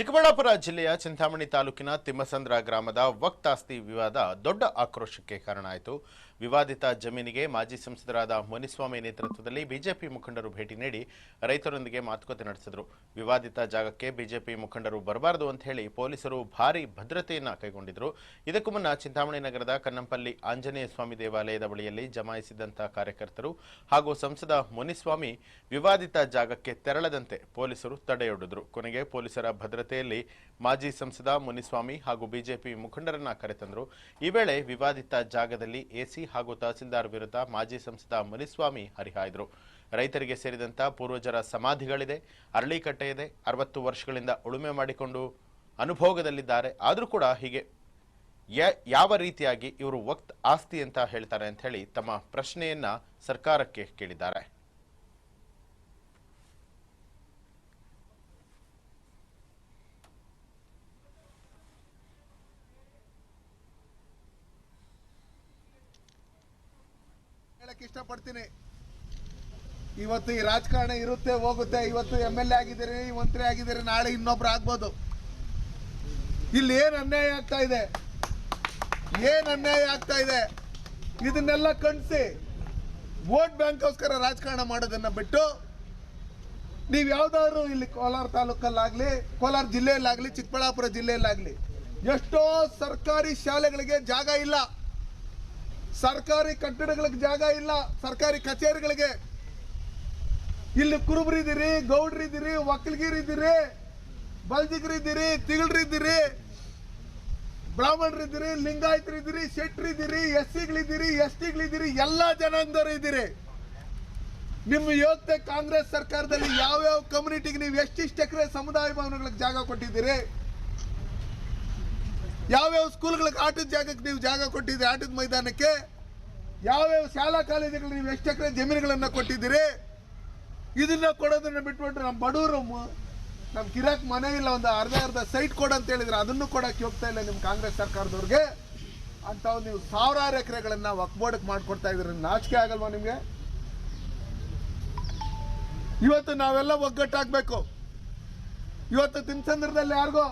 ಚಿಕ್ಕಬಳ್ಳಾಪುರ ಜಿಲ್ಲೆಯ ಚಿಂತಾಮಣಿ ತಾಲೂಕಿನ ತಿಮ್ಮಸಂದ್ರ ಗ್ರಾಮದ ವಕ್ತಾಸ್ತಿ ವಿವಾದ ದೊಡ್ಡ ಆಕ್ರೋಶಕ್ಕೆ ಕಾರಣ ಆಯಿತು ವಿವಾದಿತ ಜಮೀನಿಗೆ ಮಾಜಿ ಸಂಸದರಾದ ಮುನಿಸ್ವಾಮಿ ನೇತೃತ್ವದಲ್ಲಿ ಬಿಜೆಪಿ ಮುಖಂಡರು ಭೇಟಿ ನೀಡಿ ರೈತರೊಂದಿಗೆ ಮಾತುಕತೆ ನಡೆಸಿದರು. ವಿವಾದಿತ ಜಾಗಕ್ಕೆ ಬಿಜೆಪಿ ಮುಖಂಡರು ಬರಬಾರದು ಅಂತ ಹೇಳಿ ಪೊಲೀಸರು ಭಾರೀ ಭದ್ರತೆಯನ್ನು ಕೈಗೊಂಡಿದ್ರು. ಇದಕ್ಕೂ ಮುನ್ನ ಚಿಂತಾಮಣಿ ನಗರದ ಕನ್ನಂಪಲ್ಲಿ ಆಂಜನೇಯ ಸ್ವಾಮಿ ದೇವಾಲಯದ ಬಳಿಯಲ್ಲಿ ಜಮಾಯಿಸಿದಂತ ಕಾರ್ಯಕರ್ತರು ಹಾಗೂ ಸಂಸದ ಮುನಿಸ್ವಾಮಿ ವಿವಾದಿತ ಜಾಗಕ್ಕೆ ತೆರಳದಂತೆ ಪೊಲೀಸರು ತಡೆಯೊಡ್ಡಿದ್ರು. ಕೊನೆಗೆ ಪೊಲೀಸರ ಭದ್ರತೆಯಲ್ಲಿ ಮಾಜಿ ಸಂಸದ ಮುನಿಸ್ವಾಮಿ ಹಾಗೂ ಬಿಜೆಪಿ ಮುಖಂಡರನ್ನ ಕರೆತಂದರು. ಈ ವೇಳೆ ವಿವಾದಿತ ಜಾಗದಲ್ಲಿ ಎಸಿ ಹಾಗೂ ತಹಸೀಲ್ದಾರ್ ವಿರುದ್ಧ ಮಾಜಿ ಸಂಸದ ಮುನಿಸ್ವಾಮಿ ಹರಿಹಾಯ್ದರು. ರೈತರಿಗೆ ಸೇರಿದಂತ ಪೂರ್ವಜರ ಸಮಾಧಿಗಳಿದೆ ಅರಳಿಕಟ್ಟೆ ಇದೆ ಅರವತ್ತು ವರ್ಷಗಳಿಂದ ಉಳುಮೆ ಮಾಡಿಕೊಂಡು ಅನುಭೋಗದಲ್ಲಿದ್ದಾರೆ. ಆದರೂ ಕೂಡ ಹೀಗೆ ಯಾವ ರೀತಿಯಾಗಿ ಇವರು ವಕ್ತ್ ಆಸ್ತಿ ಅಂತ ಹೇಳ್ತಾರೆ ಅಂತ ಹೇಳಿ ತಮ್ಮ ಪ್ರಶ್ನೆಯನ್ನ ಸರ್ಕಾರಕ್ಕೆ ಕೇಳಿದ್ದಾರೆ. ಹೇಳಕ್ ಇಷ್ಟಪಡ್ತೀನಿ. ಇವತ್ತು ಈ ರಾಜಕಾರಣ ಇರುತ್ತೆ, ಹೋಗುತ್ತೆ. ಇವತ್ತು ಎಂ ಎಲ್ ಎ ಆಗಿದ್ದೀರಿ, ಮಂತ್ರಿ ಆಗಿದ್ದೀರಿ, ನಾಳೆ ಇನ್ನೊಬ್ರು ಆಗ್ಬೋದು. ಇಲ್ಲಿ ಏನ್ ಅನ್ಯಾಯ ಆಗ್ತಾ ಇದೆ? ಏನ್ ಅನ್ಯಾಯ ಆಗ್ತಾ ಇದೆ? ಇದನ್ನೆಲ್ಲ ಕಣ್ಸಿ. ವೋಟ್ ಬ್ಯಾಂಕ್ಗೋಸ್ಕರ ರಾಜಕಾರಣ ಮಾಡೋದನ್ನ ಬಿಟ್ಟು ನೀವು ಯಾವ್ದಾದ್ರು ಇಲ್ಲಿ ಕೋಲಾರ ತಾಲೂಕಲ್ಲಾಗ್ಲಿ, ಕೋಲಾರ ಜಿಲ್ಲೆಯಲ್ಲಾಗ್ಲಿ, ಚಿಕ್ಕಬಳ್ಳಾಪುರ ಜಿಲ್ಲೆಯಲ್ಲಾಗ್ಲಿ, ಎಷ್ಟೋ ಸರ್ಕಾರಿ ಶಾಲೆಗಳಿಗೆ ಜಾಗ ಇಲ್ಲ. ಸರ್ಕಾರಿ ಕಟ್ಟಡಗಳಿಗೆ ಜಾಗ ಇಲ್ಲ. ಸರ್ಕಾರಿ ಕಚೇರಿಗಳಿಗೆ. ಇಲ್ಲಿ ಕುರುಬರಿದ್ದೀರಿ, ಗೌಡ್ರಿದ್ದೀರಿ ಒಕ್ಕಲ್ಗಿರಿದ್ದೀರಿ ಬಲ್ದಿಗರಿದ್ದೀರಿ, ತಿಗಳರಿದ್ದೀರಿ, ಬ್ರಾಹ್ಮಣರಿದ್ದೀರಿ, ಲಿಂಗಾಯತರಿದ್ದೀರಿ, ಶೆಟ್ರಿದ್ದೀರಿ ಎಸ್ ಸಿಗಳಿದ್ದೀರಿ ಎಸ್ ಟಿಗಳಿದ್ದೀರಿ ಎಲ್ಲ ಜನಾಂಗದವರು ಇದ್ದೀರಿ. ನಿಮ್ಮ ಯೋಗ್ಯತೆ ಕಾಂಗ್ರೆಸ್ ಸರ್ಕಾರದಲ್ಲಿ ಯಾವ್ಯಾವ ಕಮ್ಯುನಿಟಿಗೆ ನೀವು ಎಷ್ಟಿಷ್ಟು ಎಕರೆ ಸಮುದಾಯ ಭವನಗಳಿಗೆ ಜಾಗ ಕೊಟ್ಟಿದ್ದೀರಿ? ಯಾವ್ಯಾವ ಸ್ಕೂಲ್ಗಳಿಗೆ ಆಟದ ಜಾಗಕ್ಕೆ ನೀವು ಜಾಗ ಕೊಟ್ಟಿದ್ದೀರಿ ಆಟದ ಮೈದಾನಕ್ಕೆ? ಯಾವ್ಯಾವ ಶಾಲಾ ಕಾಲೇಜುಗಳು ನೀವು ಎಷ್ಟು ಎಕರೆ ಜಮೀನುಗಳನ್ನು ಕೊಟ್ಟಿದ್ದೀರಿ? ಇದನ್ನ ಕೊಡೋದನ್ನ ಬಿಟ್ಬಿಟ್ರೆ ನಮ್ಮ ಬಡವರು ನಮ್ಮ ಕಿರಾಕ್ ಮನೆ ಇಲ್ಲ, ಒಂದು ಅರ್ಧ ಅರ್ಧ ಸೈಟ್ ಕೊಡು ಅಂತ ಹೇಳಿದ್ರೆ ಅದನ್ನು ಕೊಡಕ್ಕೆ ಹೋಗ್ತಾ ಇಲ್ಲ ನಿಮ್ಮ ಕಾಂಗ್ರೆಸ್ ಸರ್ಕಾರದವ್ರಿಗೆ. ಅಂತ ನೀವು ಸಾವಿರಾರು ಎಕರೆಗಳನ್ನ ವಕ್ಬೋರ್ಡ್ಗೆ ಮಾಡ್ಕೊಡ್ತಾ ಇದ್ರೆ ನಾಚಿಕೆ ಆಗಲ್ವಾ ನಿಮಗೆ? ಇವತ್ತು ನಾವೆಲ್ಲ ಒಗ್ಗಟ್ಟಾಗಬೇಕು. ಇವತ್ತು ತಿನ್ಸಂದ್ರದಲ್ಲಿ ಯಾರಿಗೋ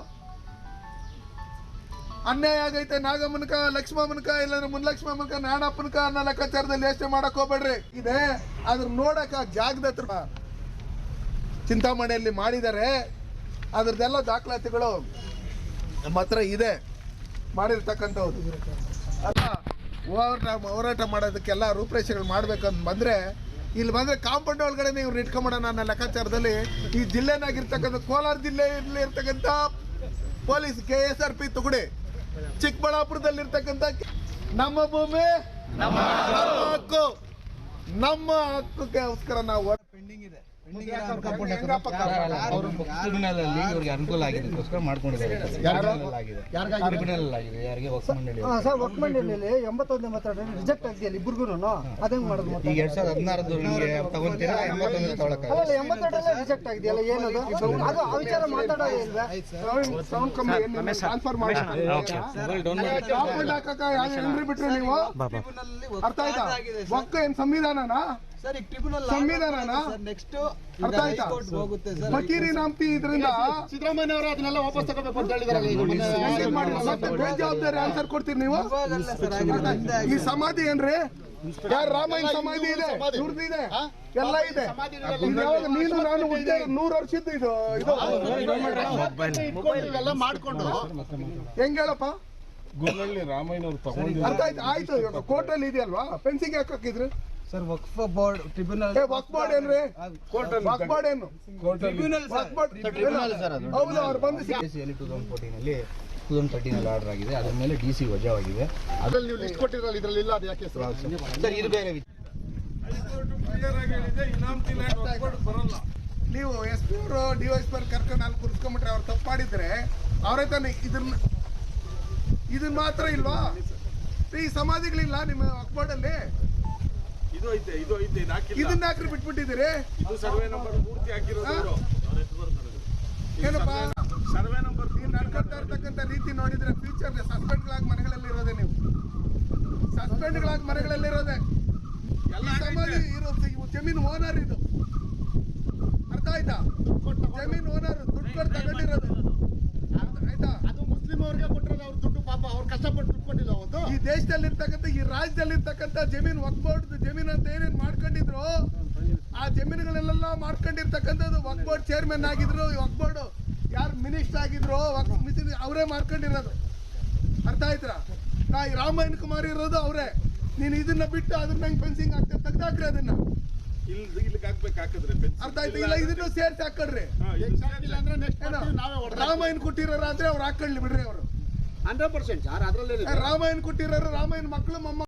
ಅನ್ಯಾಯ ಆಗೈತೆ, ನಾಗಮ್ಮನಕ, ಲಕ್ಷ್ಮಮ್ಮನಕ, ಇಲ್ಲಾಂದ್ರೆ ಮುನ್ಲಕ್ಷ್ಮಮ್ಮನಕ ನಾಣಪ್ಪನಕ ಅನ್ನೋ ಲೆಕ್ಕಾಚಾರದಲ್ಲಿ ಯೋಚನೆ ಮಾಡಕ್ ಹೋಗ್ಬೇಡ್ರಿ. ಇದೆ ಅದ್ರ ನೋಡಕ ಜಾಗದ ಹತ್ರ ಚಿಂತಾಮಣಿಯಲ್ಲಿ ಮಾಡಿದ್ದಾರೆ. ಅದ್ರದ್ದೆಲ್ಲ ದಾಖಲಾತಿಗಳು ನಮ್ಮ ಹತ್ರ ಇದೆ. ಮಾಡಿರ್ತಕ್ಕಂಥವ್ರು. ಅಲ್ಲ, ಹೋರಾಟ ಹೋರಾಟ ಮಾಡೋದಕ್ಕೆಲ್ಲ ರೂಪರೇಷೆಗಳು ಮಾಡ್ಬೇಕಂತ ಬಂದ್ರೆ, ಇಲ್ಲಿ ಬಂದ್ರೆ ಕಾಂಪೌಂಡ್ ಒಳಗಡೆ ನೀವು ಇಟ್ಕೊಂಬಿಡೋಣ ನನ್ನ ಲೆಕ್ಕಾಚಾರದಲ್ಲಿ ಈ ಜಿಲ್ಲೆನಾಗಿರ್ತಕ್ಕಂಥ ಕೋಲಾರ ಜಿಲ್ಲೆಯಲ್ಲಿ ಇರ್ತಕ್ಕಂಥ police, K S R P ತುಗುಡಿ. ಚಿಕ್ಕಬಳ್ಳಾಪುರದಲ್ಲಿ ಇರ್ತಕ್ಕಂಥ ನಮ್ಮ ಭೂಮಿ ನಮ್ಮ ಹಕ್ಕು. ನಮ್ಮ ಹಕ್ಕಕ್ಕೋಸ್ಕರ ನಾವು ಪೆಂಡಿಂಗ್ ಇದೆ. ಇವ್ರಿಗೆ ಅನುಕೂಲ ಆಗಿದೆ. ಮಾಡ್ಕೊಂಡಿದ್ದಾರೆ ಯಾರಿಗೆ ಸರ್ ವರ್ಕ್ ಮಂಡಳಿಯಲ್ಲಿ ಎಂಬತ್ತೊಂದು ಎಂಬತ್ತೆರಡು ರಿಜೆಕ್ಟ್ ಆಗಿದೆ ಇಬ್ಬರಿಗೂ ಅದೇಂಗ್ ಮಾಡೋದು ಮತ್ತೆ? ಈಗ ಎರಡ್ ಸಾವಿರದ ಹದಿನಾರದು ನಿಮಗೆ ತಗೊಂತೀರಾ? ಎಂಬತ್ತೊಂದು ತಗೊಳಕ ಅಲ್ಲ ಎಂಬತ್ತೆರಡಲ್ಲ ರಿಜೆಕ್ಟ್ ಆಗಿದೆಯಲ್ಲ ಏನದು? ಅದು ಆ ವಿಚಾರ ಸೌಂಡ್ ಕಂಪನಿ ಟ್ರಾನ್ಸ್ಫರ್ ಮಾಡಿ. ಬಿಟ್ರಿ ನೀವು? ಅರ್ಥ ಆಯ್ತಾ? ಒಕ್ಕ ಏನ್ ಸಂವಿಧಾನನಾ? ಸರ್ ಈಗ ಟ್ರಿಬ್ಯುನಲ್ ಸಂವಿಧಾನನ? ನೆಕ್ಸ್ಟ್ ಅರ್ಥ ಆಯ್ತಾ? ಹೋಗುತ್ತೆ ಸರ್ ಫಕೀರಿ ನಾಮ್ತಿ ಇದರಿಂದ ಸಿದ್ದರಾಮಯ್ಯ ಅವರು ಅದನ್ನೆಲ್ಲ ವಾಪಸ್ ತಗೋಬೇಕು ಅಂತ ಹೇಳಿದಾರಲ್ಲ ಈಗ ಮೊನ್ನೆ ಮತ್ತೆ ಬೇಜವಾಬ್ದಾರಿ ಆನ್ಸರ್ ಕೊಡ್ತೀರಿ ನೀವು. ಈ ಸಮಾಧಿ ಏನ್ರಿ? ಯಾರ್ ರಾಮಾಯಣ ಸಮಾಧಿ ಇದೆ? ಇದೆ. ಎಲ್ಲ ಇದೆ. ನೀನು ನಾನು ಹುದ್ದೆ ನೂರು ವರ್ಷದ್ದು ಇದು ಇದು. ಮಾಡ್ಕೊಂಡು. ಹೆಂಗ್ ಹೇಳಪ್ಪ? ಗುರುಳ್ಳಿ ರಾಮಯ್ಯನವ್ರು ತಗೊಂಡಿದ್ದಾರೆ. ಅರ್ಥ ಆಯ್ತು ಆಯ್ತು ಇವಾಗ. ಕೋರ್ಟಲ್ಲಿ ಇದೆಯಲ್ವಾ? ಫೆನ್ಸಿಂಗ್ ಯಾಕೆ ಹಾಕಿದ್ರು sir Waqf board tribunal Waqf Waqf board ಏನ್ರಿ? ವಕ್ ಬೋರ್ಡ್ ಏನು? ಟ್ರಿಬ್ಯುನಲ್ ವಕ್ಫ್ ಬೋರ್ಡ್ ಹೌದು ಅವ್ರು ಬಂದು ಸಿ- ಅವರು ಬಂದು ತೌಸಂಡ್ ಫೋರ್ಟೀನ್ ಅಲ್ಲಿ ಟೂ ತೌಸಂಡ್ ತರ್ಟೀನ್ ಅಲ್ಲಿ ಆರ್ಡರ್ ಆಗಿದೆ. ಅದರ ಮೇಲೆ ಡಿಸಿ ವಜಾವಾಗಿದೆ. ಅದರಲ್ಲಿ ನೀವು ಲಿಸ್ಟ್ ಕೊಟ್ಟಿರಲ್ಲ ಇದರಲ್ಲಿ ಇಲ್ಲ ಅದು ಯಾಕೆ ಸರ್ ಸರ್ ಇದು ಬೇರೆ ವಿಚಾರ. ನೀವು ಎಸ್ ಪಿ ಅವರು ಡಿ ಎಸ್ ಪಿ ಕರ್ಕೊಂಡು ಅಲ್ಲಿ ಕುರ್ಸ್ಕೊಂಡ್ಬಿಟ್ರೆ ಅವ್ರು ತಪ್ಪು ಮಾಡಿದ್ರೆ ಅವರೇ ತಾನೇ ಇದನ್ನ ಇದನ್ನ ಮಾತ್ರ ಇಲ್ವಾ? ಈ ಸಮಾಧಿಗಳಿಲ್ಲ ನಿಮ್ಮ ಅಕ್ಬೋರ್ಡಲ್ಲಿ ಅಲ್ಲಿ? ಇದು ಐತೆ ಇದು ಐತೆ ಇದು ಹಾಕಿಲ್ಲ. ಇದನ್ನ ಯಾಕ್ರಿ ಬಿಟ್ಬಿಟ್ಟಿದ್ದೀರಿ. ಇದು ಸರ್ವೆ ನಂಬರ್ ಪೂರ್ತಿ ಹಾಕಿರೋದು ಇವರು. ಏನಪ್ಪ? ಸರ್ವೆ ನಂಬರ್ ನೀವು ನಡ್ಕೊಳ್ತಾ ಇರ್ತಕ್ಕಂಥ ರೀತಿ ನೋಡಿದ್ರೆ ಫ್ಯೂಚರ್ ಸಸ್ಪೆಂಡ್ಗಳಾಗಿ ಮನೆಗಳಲ್ಲಿ ಇರೋದೇ ನೀವು. ಸಸ್ಪೆಂಡ್ಗಳಾಗಿ ಮನೆಗಳಲ್ಲಿ ಇರೋದೇ. ಎಲ್ಲ ಸಮಾಧಿ ಇರೋ ಇವು ಜಮೀನು ಓನರ್ ಇದು. ಅರ್ಥ ಆಯ್ತಾ? ಜಮೀನ್ ಓನರ್ ದುಡ್ಡು ಕೊಟ್ಟು ತಗೊಂಡಿರೋದು. ದೇಶದಲ್ಲಿರ್ತಕ್ಕಂಥ ಈ ರಾಜ್ಯದಲ್ಲಿರ್ತಕ್ಕಂಥ ಜಮೀನು ವಕ್ಬೋರ್ಡ್ ಜಮೀನು ಅಂತ ಏನೇನು ಮಾಡ್ಕೊಂಡಿದ್ರು ಆ ಜಮೀನುಗಳನ್ನೆಲ್ಲ ಮಾಡ್ಕೊಂಡಿರ್ತಕ್ಕಂಥದ್ದು ವಕ್ಬೋರ್ಡ್ ಚೇರ್ಮನ್ ಆಗಿದ್ರು. ವಕ್ಬೋರ್ಡ್ ಯಾರು ಮಿನಿಸ್ಟರ್ ಆಗಿದ್ರು ವಕ್ ಅವರೇ ಮಾಡ್ಕೊಂಡಿರೋದು. ಅರ್ಥ ಆಯ್ತರ ನಾ ಈ ರಾಮಾಯಣ ಕುಮಾರ್ ಇರೋದು ಅವರೇ. ನೀನು ಇದನ್ನ ಬಿಟ್ಟು ಅದ್ರ ನಂಗೆ ಫೆನ್ಸಿಂಗ್ ಆಗ್ತದೆ ತೆಗ್ದಾಕ್ರಿ ಅದನ್ನ. ಅರ್ಥ ಆಯ್ತು? ಇಲ್ಲ ಇದನ್ನು ಸೇರ್ಸಿ ಹಾಕೊಡ್ರಿ ರಾಮಾಯಣ ಕೊಟ್ಟಿರೋರಾದ್ರೆ ಅವ್ರು ಹಾಕೊಳ್ಳಿ ಬಿಡ್ರಿ ಅವರು. ಹಂಡ್ರೆಡ್ ಪರ್ಸೆಂಟ್ ಸರ್ ಅದರಲ್ಲಿ ರಾಮಾಯಣ ಕೊಟ್ಟಿರೋರು ರಾಮಾಯಣ ಮಕ್ಕಳು ಮೊಮ್ಮ